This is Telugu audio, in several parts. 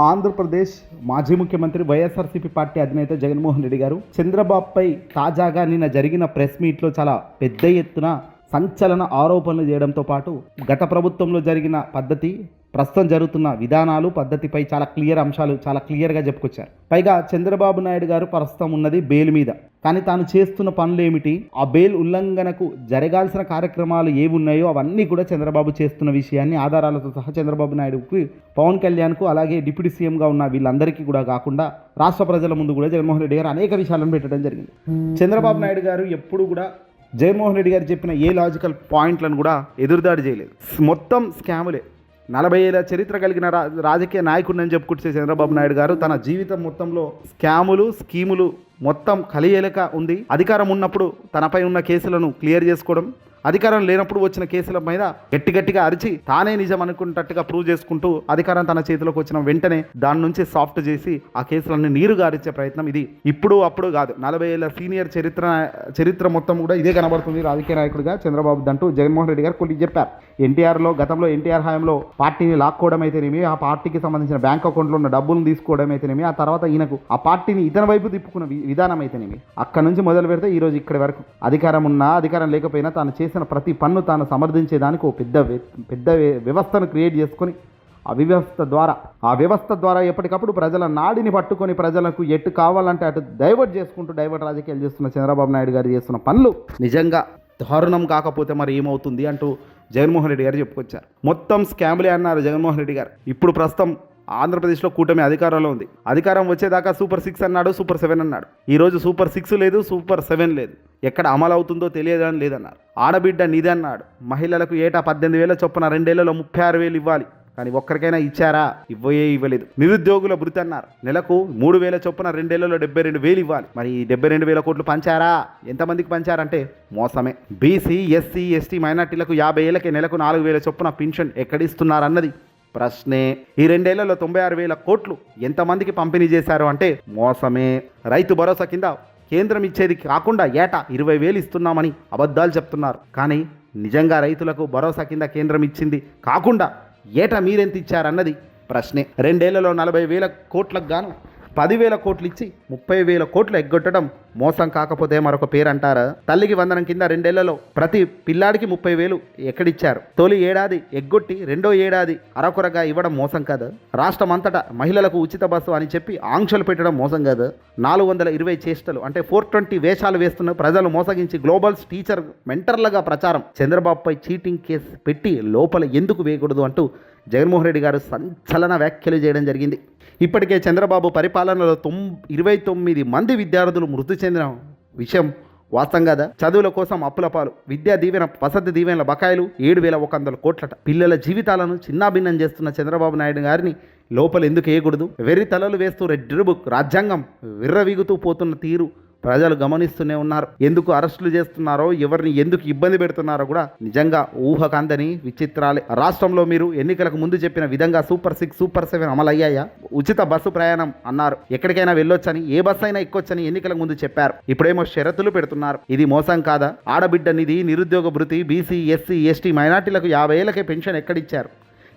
ఆంధ్రప్రదేశ్ మాజీ ముఖ్యమంత్రి వైఎస్ఆర్సీపీ పార్టీ అధినేత జగన్మోహన్ రెడ్డి గారు చంద్రబాబుపై తాజాగా నిన్న జరిగిన ప్రెస్ మీట్లో చాలా పెద్ద ఎత్తున సంచలన ఆరోపణలు చేయడంతో పాటు గత ప్రభుత్వంలో జరిగిన పద్ధతి ప్రస్తుతం జరుగుతున్న విధానాలు పద్ధతిపై చాలా క్లియర్ అంశాలు చాలా క్లియర్గా చెప్పుకొచ్చారు. పైగా చంద్రబాబు నాయుడు గారు ప్రస్తుతం ఉన్నది బెయిల్ మీద. కానీ తాను చేస్తున్న పనులు ఏమిటి ఆ బెయిల్ ఉల్లంఘనకు జరగాల్సిన కార్యక్రమాలు ఏవి ఉన్నాయో అవన్నీ కూడా చంద్రబాబు చేస్తున్న విషయాన్ని ఆధారాలతో సహా చంద్రబాబు నాయుడుకి పవన్ కళ్యాణ్కు అలాగే డిప్యూటీ సీఎంగా ఉన్న వీళ్ళందరికీ కూడా కాకుండా రాష్ట్ర ప్రజల ముందు కూడా జగన్మోహన్ రెడ్డి గారు అనేక విషయాలను పెట్టడం జరిగింది. చంద్రబాబు నాయుడు గారు ఎప్పుడు కూడా జగన్మోహన్ రెడ్డి గారు చెప్పిన ఏ లాజికల్ పాయింట్లను కూడా ఎదురుదాడి చేయలేదు. మొత్తం స్కాములే నలభై ఏళ్ళ చరిత్ర కలిగిన రాజకీయ నాయకుడిని చెప్పుకుంటే చంద్రబాబు నాయుడు గారు తన జీవితం మొత్తంలో స్కాములు స్కీములు మొత్తం కలియలక ఉంది. అధికారం ఉన్నప్పుడు తనపై ఉన్న కేసులను క్లియర్ చేసుకోవడం అధికారం లేనప్పుడు వచ్చిన కేసుల మీద గట్టి గట్టిగా అరిచి తానే నిజం అనుకున్నట్టుగా ప్రూవ్ చేసుకుంటూ అధికారం తన చేతిలోకి వచ్చిన వెంటనే దాని నుంచి సాఫ్ట్ చేసి ఆ కేసులన్నీ నీరు గారించే ప్రయత్నం ఇది. ఇప్పుడు అప్పుడు కాదు. నలభై ఏళ్ళ సీనియర్ చరిత్ర చరిత్ర మొత్తం కూడా ఇదే కనబడుతుంది రాజకీయ నాయకుడిగా చంద్రబాబు దంటూ జగన్మోహన్ రెడ్డి గారు కొన్ని చెప్పారు. ఎన్టీఆర్లో గతంలో ఎన్టీఆర్ హయాంలో పార్టీని లాక్కోవడం అయితేనేమి ఆ పార్టీకి సంబంధించిన బ్యాంక్ అకౌంట్లో ఉన్న డబ్బులను తీసుకోవడం అయితేనేమి ఆ తర్వాత ఈయనకు ఆ పార్టీని ఇతని వైపు తిప్పుకున్న విధానం అయితేనేమి. అక్కడ నుంచి మొదలు పెడితే ఈ రోజు ఇక్కడి వరకు అధికారం ఉన్నా అధికారం లేకపోయినా తాను చేసిన ప్రతి పన్ను తాను సమర్థించేదానికి ఒక పెద్ద పెద్ద వ్యవస్థను క్రియేట్ చేసుకొని ఆ వ్యవస్థ ద్వారా ఆ వ్యవస్థ ద్వారా ఎప్పటికప్పుడు ప్రజల నాడిని పట్టుకొని ప్రజలకు ఎటు కావాలంటే అటు డైవర్ట్ చేసుకుంటూ డైవర్ట్ రాజకీయాలు చేస్తున్న చంద్రబాబు నాయుడు గారు చేస్తున్న పనులు. నిజంగా దారుణం కాకపోతే మరి ఏమవుతుంది అంటూ జగన్మోహన్ రెడ్డి గారు చెప్పుకొచ్చారు. మొత్తం స్కామ్లే అన్నారు జగన్మోహన్ రెడ్డి గారు. ఇప్పుడు ప్రస్తుతం ఆంధ్రప్రదేశ్లో కూటమి అధికారంలో ఉంది. అధికారం వచ్చేదాకా సూపర్ సిక్స్ అన్నాడు సూపర్ సెవెన్ అన్నాడు. ఈరోజు సూపర్ సిక్స్ లేదు సూపర్ సెవెన్ లేదు. ఎక్కడ అమలు అవుతుందో తెలియదని లేదన్నారు. ఆడబిడ్డ నిధి అన్నాడు. మహిళలకు ఏటా పద్దెనిమిది వేల చొప్పున రెండేళ్ళలో ముప్పై ఆరు వేలు ఇవ్వాలి. కానీ ఒక్కరికైనా ఇచ్చారా? ఇవ్వయే ఇవ్వలేదు. నిరుద్యోగుల భృతి అన్నారు. నెలకు మూడు వేల చొప్పున రెండేళ్ళలో డెబ్బై రెండు వేలు ఇవ్వాలి. మరి ఈ డెబ్బై రెండు వేల కోట్లు పంచారా? ఎంతమందికి పంచారంటే మోసమే. బీసీ ఎస్సీ ఎస్టీ మైనార్టీలకు యాభై ఏళ్ళకి నెలకు నాలుగు వేల చొప్పున పెన్షన్ ఎక్కడిస్తున్నారన్నది ప్రశ్నే. ఈ రెండేళ్ళలో తొంభై ఆరు వేల కోట్లు ఎంతమందికి పంపిణీ చేశారు అంటే మోసమే. రైతు భరోసా కింద కేంద్రం ఇచ్చేది కాకుండా ఏటా ఇరవై వేలు ఇస్తున్నామని అబద్ధాలు చెప్తున్నారు. కానీ నిజంగా రైతులకు భరోసా కింద కేంద్రం ఇచ్చింది కాకుండా ఏటా మీరెంత ఇచ్చారన్నది ప్రశ్నే. రెండేళ్ళలో నలభై వేల కోట్లకు గాను పదివేల కోట్లు ఇచ్చి ముప్పై వేల కోట్లు ఎగ్గొట్టడం మోసం కాకపోతే మరొక పేరు అంటారా తల్లికి వందనం కింద రెండేళ్ళలో ప్రతి పిల్లాడికి ముప్పై వేలు ఎక్కడిచ్చారు? తొలి ఏడాది ఎగ్గొట్టి రెండో ఏడాది అరకొరగా ఇవ్వడం మోసం కదా? రాష్ట్రం అంతటా మహిళలకు ఉచిత బస్సు అని చెప్పి ఆంక్షలు పెట్టడం మోసం కదా? నాలుగు వందల ఇరవై చేష్టలు అంటే ఫోర్ ట్వంటీ వేషాలు వేస్తున్న ప్రజలు మోసగించి గ్లోబల్స్ టీచర్ మెంటర్లుగా ప్రచారం. చంద్రబాబుపై చీటింగ్ కేసు పెట్టి లోపల ఎందుకు వేయకూడదు అంటూ జగన్మోహన్ రెడ్డి గారు సంచలన వ్యాఖ్యలు చేయడం జరిగింది. ఇప్పటికే చంద్రబాబు పరిపాలనలో తొమ్ ఇరవై తొమ్మిది మంది విద్యార్థులు మృతి చెందిన విషయం వాస్తవం కదా? చదువుల కోసం అప్పుల పాలు విద్యా దీవెన వసతి దీవెనల బకాయిలు ఏడు వేల ఒక వందల కోట్లట. పిల్లల జీవితాలను చిన్నాభిన్నం చేస్తున్న చంద్రబాబు నాయుడు గారిని లోపల ఎందుకు వేయకూడదు? వెర్రి తలలు వేస్తూ రెడ్ బుక్ రాజ్యాంగం విర్రవీగుతూ పోతున్న తీరు ప్రజలు గమనిస్తూనే ఉన్నారు. ఎందుకు అరెస్టులు చేస్తున్నారో ఎవరిని ఎందుకు ఇబ్బంది పెడుతున్నారో కూడా నిజంగా ఊహకందని విచిత్రాలే. రాష్ట్రంలో మీరు ఎన్నికలకు ముందు చెప్పిన విధంగా సూపర్ సిక్స్ సూపర్ సెవెన్ అమలయ్యాయా? ఉచిత బస్సు ప్రయాణం అన్నారు. ఎక్కడికైనా వెళ్ళొచ్చని ఏ బస్సు అయినా ఎక్కొచ్చని ఎన్నికలకు ముందు చెప్పారు. ఇప్పుడేమో షరతులు పెడుతున్నారు. ఇది మోసం కాదా? ఆడబిడ్డ నిధి నిరుద్యోగ భృతి బీసీ ఎస్సీ ఎస్టీ మైనార్టీలకు యాభై ఏళ్ళకే పెన్షన్ ఎక్కడిచ్చారు?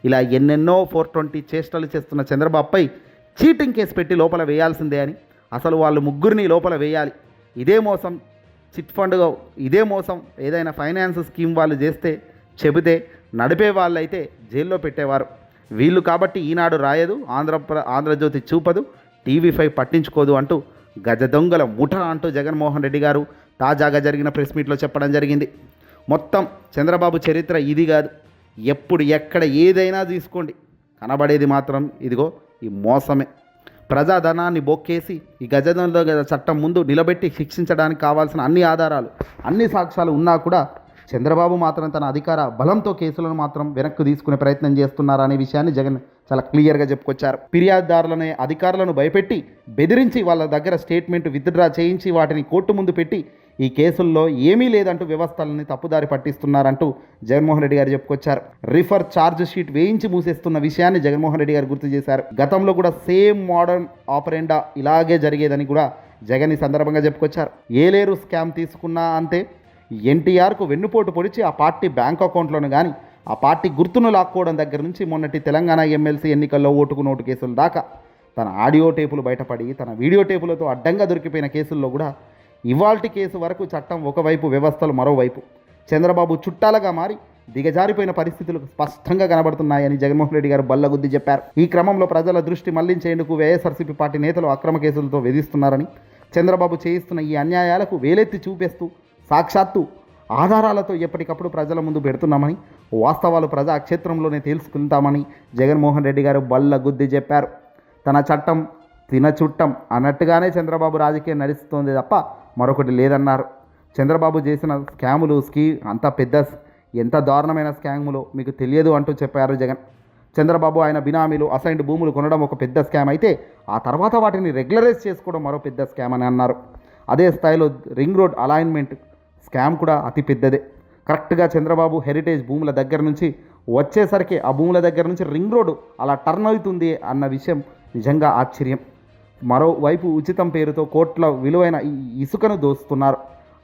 ఇలా ఎన్నెన్నో ఫోర్ ట్వంటీ చేష్టలు చేస్తున్న చంద్రబాబుపై చీటింగ్ కేసు పెట్టి లోపల వేయాల్సిందే అని అసలు వాళ్ళు ముగ్గురిని లోపల వేయాలి. ఇదే మోసం చిట్ ఫండ్గా ఇదే మోసం ఏదైనా ఫైనాన్స్ స్కీమ్ వాళ్ళు చేస్తే చెబితే నడిపే వాళ్ళైతే జైల్లో పెట్టేవారు. వీళ్ళు కాబట్టి ఈనాడు రాయదు ఆంధ్ర ఆంధ్రజ్యోతి చూపదు టీవీ ఫైవ్ పట్టించుకోదు అంటూ గజ దొంగల ముఠ అంటూ జగన్మోహన్ రెడ్డి గారు తాజాగా జరిగిన ప్రెస్ మీట్లో చెప్పడం జరిగింది. మొత్తం చంద్రబాబు చరిత్ర ఇది కాదు. ఎప్పుడు ఎక్కడ ఏదైనా తీసుకోండి. కనబడేది మాత్రం ఇదిగో ఈ మోసమే. ప్రజాధనాన్ని బొక్కేసి ఈ గజదంలో గజ చట్టం ముందు నిలబెట్టి శిక్షించడానికి కావాల్సిన అన్ని ఆధారాలు అన్ని సాక్ష్యాలు ఉన్నా కూడా చంద్రబాబు మాత్రం తన అధికార బలంతో కేసులను మాత్రం వెనక్కి తీసుకునే ప్రయత్నం చేస్తున్నారనే విషయాన్ని జగన్ చాలా క్లియర్గా చెప్పుకొచ్చారు. ఫిర్యాదుదారులనే అధికారులను భయపెట్టి బెదిరించి వాళ్ళ దగ్గర స్టేట్మెంట్ విత్డ్రా చేయించి వాటిని కోర్టు ముందు పెట్టి ఈ కేసుల్లో ఏమీ లేదంటూ వ్యవస్థలని తప్పుదారి పట్టిస్తున్నారంటూ జగన్మోహన్ రెడ్డి గారు చెప్పుకొచ్చారు. రిఫర్ ఛార్జ్ షీట్ వేయించి మూసేస్తున్న విషయాన్ని జగన్మోహన్ రెడ్డి గారు గుర్తు చేశారు. గతంలో కూడా సేమ్ మోడర్న్ ఆపరేండా ఇలాగే జరిగేదని కూడా జగన్ ఈ సందర్భంగా చెప్పుకొచ్చారు. ఏలేరు స్కామ్ తీసుకున్నా అంతే. ఎన్టీఆర్కు వెన్నుపోటు పొడిచి ఆ పార్టీ బ్యాంక్ అకౌంట్లను కానీ ఆ పార్టీ గుర్తును లాక్కోవడం దగ్గర నుంచి మొన్నటి తెలంగాణ ఎమ్మెల్సీ ఎన్నికల్లో ఓటుకు నోటు కేసుల దాకా తన ఆడియో టేపులు బయటపడి తన వీడియో టేపులతో అడ్డంగా దొరికిపోయిన కేసుల్లో కూడా ఇవాల్టి కేసు వరకు చట్టం ఒకవైపు వ్యవస్థలు మరోవైపు. చంద్రబాబు చుట్టాలుగా మారి దిగజారిపోయిన పరిస్థితులు స్పష్టంగా కనబడుతున్నాయని జగన్మోహన్ రెడ్డి గారు బల్లగుద్ది చెప్పారు. ఈ క్రమంలో ప్రజల దృష్టి మళ్ళించేందుకు వైఎస్ఆర్సీపీ పార్టీ నేతలు అక్రమ కేసులతో వేధిస్తున్నారని చంద్రబాబు చేయిస్తున్న ఈ అన్యాయాలకు వేలెత్తి చూపేస్తూ సాక్షాత్తు ఆధారాలతో ఎప్పటికప్పుడు ప్రజల ముందు పెడుతున్నామని వాస్తవాలు ప్రజా క్షేత్రంలోనే తెలుసుకుంటామని జగన్మోహన్ రెడ్డి గారు బల్లగుద్ది చెప్పారు. తన చట్టం తినచుట్టం అన్నట్టుగానే చంద్రబాబు రాజకీయం నడుస్తోంది తప్ప మరొకటి లేదన్నారు. చంద్రబాబు చేసిన స్కాములు స్కీ అంత పెద్ద ఎంత దారుణమైన స్కాములో మీకు తెలియదు అంటూ చెప్పారు జగన్. చంద్రబాబు ఆయన బినామీలు అసైన్డ్ భూములు కొనడం ఒక పెద్ద స్కామ్ అయితే ఆ తర్వాత వాటిని రెగ్యులరైజ్ చేసుకోవడం మరో పెద్ద స్కామ్ అని అన్నారు. అదే స్థాయిలో రింగ్ రోడ్ అలైన్మెంట్ స్కామ్ కూడా అతి పెద్దదే. కరెక్ట్గా చంద్రబాబు హెరిటేజ్ భూముల దగ్గర నుంచి వచ్చేసరికి ఆ భూముల దగ్గర నుంచి రింగ్ రోడ్ అలా టర్న్ అవుతుంది అన్న విషయం నిజంగా ఆశ్చర్యం. మరోవైపు ఉచితం పేరుతో కోట్ల విలువైన ఇసుకను దోస్తున్నారు.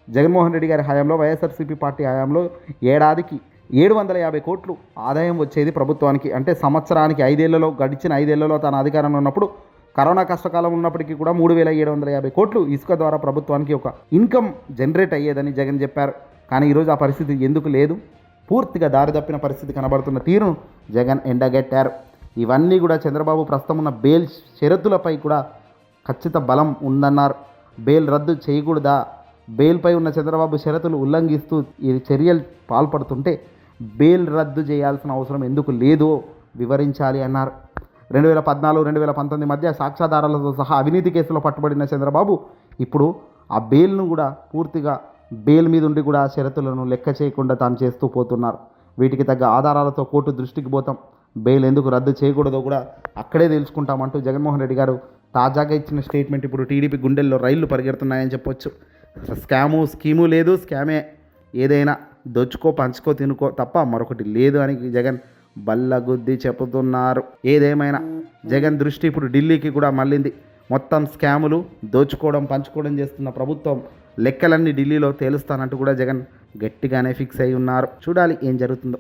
జగన్మోహన్ రెడ్డి గారి హయాంలో వైఎస్ఆర్సీపీ పార్టీ హయాంలో ఏడాదికి ఏడు వందల యాభై కోట్లు ఆదాయం వచ్చేది ప్రభుత్వానికి. అంటే సంవత్సరానికి ఐదేళ్ళలో గడిచిన ఐదేళ్ళలో తన అధికారంలో ఉన్నప్పుడు కరోనా కష్టకాలం ఉన్నప్పటికీ కూడా మూడు వేల ఏడు వందల యాభై కోట్లు ఇసుక ద్వారా ప్రభుత్వానికి ఒక ఇన్కమ్ జనరేట్ అయ్యేదని జగన్ చెప్పారు. కానీ ఈరోజు ఆ పరిస్థితి ఎందుకు లేదు? పూర్తిగా దారి తప్పిన పరిస్థితి కనబడుతున్న తీరును జగన్ ఎండగట్టారు. ఇవన్నీ కూడా చంద్రబాబు ప్రస్తుతం ఉన్న బెయిల్ షరతులపై కూడా ఖచ్చిత బలం ఉందన్నారు. బెయిల్ రద్దు చేయకూడదా? బెయిల్పై ఉన్న చంద్రబాబు షరతులు ఉల్లంఘిస్తూ ఈ చర్యలు పాల్పడుతుంటే బెయిల్ రద్దు చేయాల్సిన అవసరం ఎందుకు లేదో వివరించాలి అన్నారు. రెండు వేల పద్నాలుగు రెండు వేల పంతొమ్మిది మధ్య సాక్ష్యాధారాలతో సహా అవినీతి కేసులో పట్టుబడిన చంద్రబాబు ఇప్పుడు ఆ బెయిల్ను కూడా పూర్తిగా బెయిల్ మీద ఉండి కూడా షరతులను లెక్క చేయకుండా తాను చేస్తూ పోతున్నారు. వీటికి తగ్గ ఆధారాలతో కోర్టు దృష్టికి పోతాం. బెయిల్ ఎందుకు రద్దు చేయకూడదో కూడా అక్కడే తెలుసుకుంటామంటూ జగన్మోహన్ రెడ్డి గారు తాజాగా ఇచ్చిన స్టేట్మెంట్ ఇప్పుడు టీడీపీ గుండెల్లో రైళ్ళు పరిగెడుతున్నాయని చెప్పొచ్చు. స్కాము స్కీము లేదు స్కామే. ఏదైనా దోచుకో పంచుకో తినుకో తప్ప మరొకటి లేదు అని జగన్ బల్లగుద్ది చెబుతున్నారు. ఏదేమైనా జగన్ దృష్టి ఇప్పుడు ఢిల్లీకి కూడా మళ్ళింది. మొత్తం స్కాములు దోచుకోవడం పంచుకోవడం చేస్తున్న ప్రభుత్వం లెక్కలన్నీ ఢిల్లీలో తేలుస్తానంటూ కూడా జగన్ గట్టిగానే ఫిక్స్ అయి ఉన్నారు. చూడాలి ఏం జరుగుతుందో.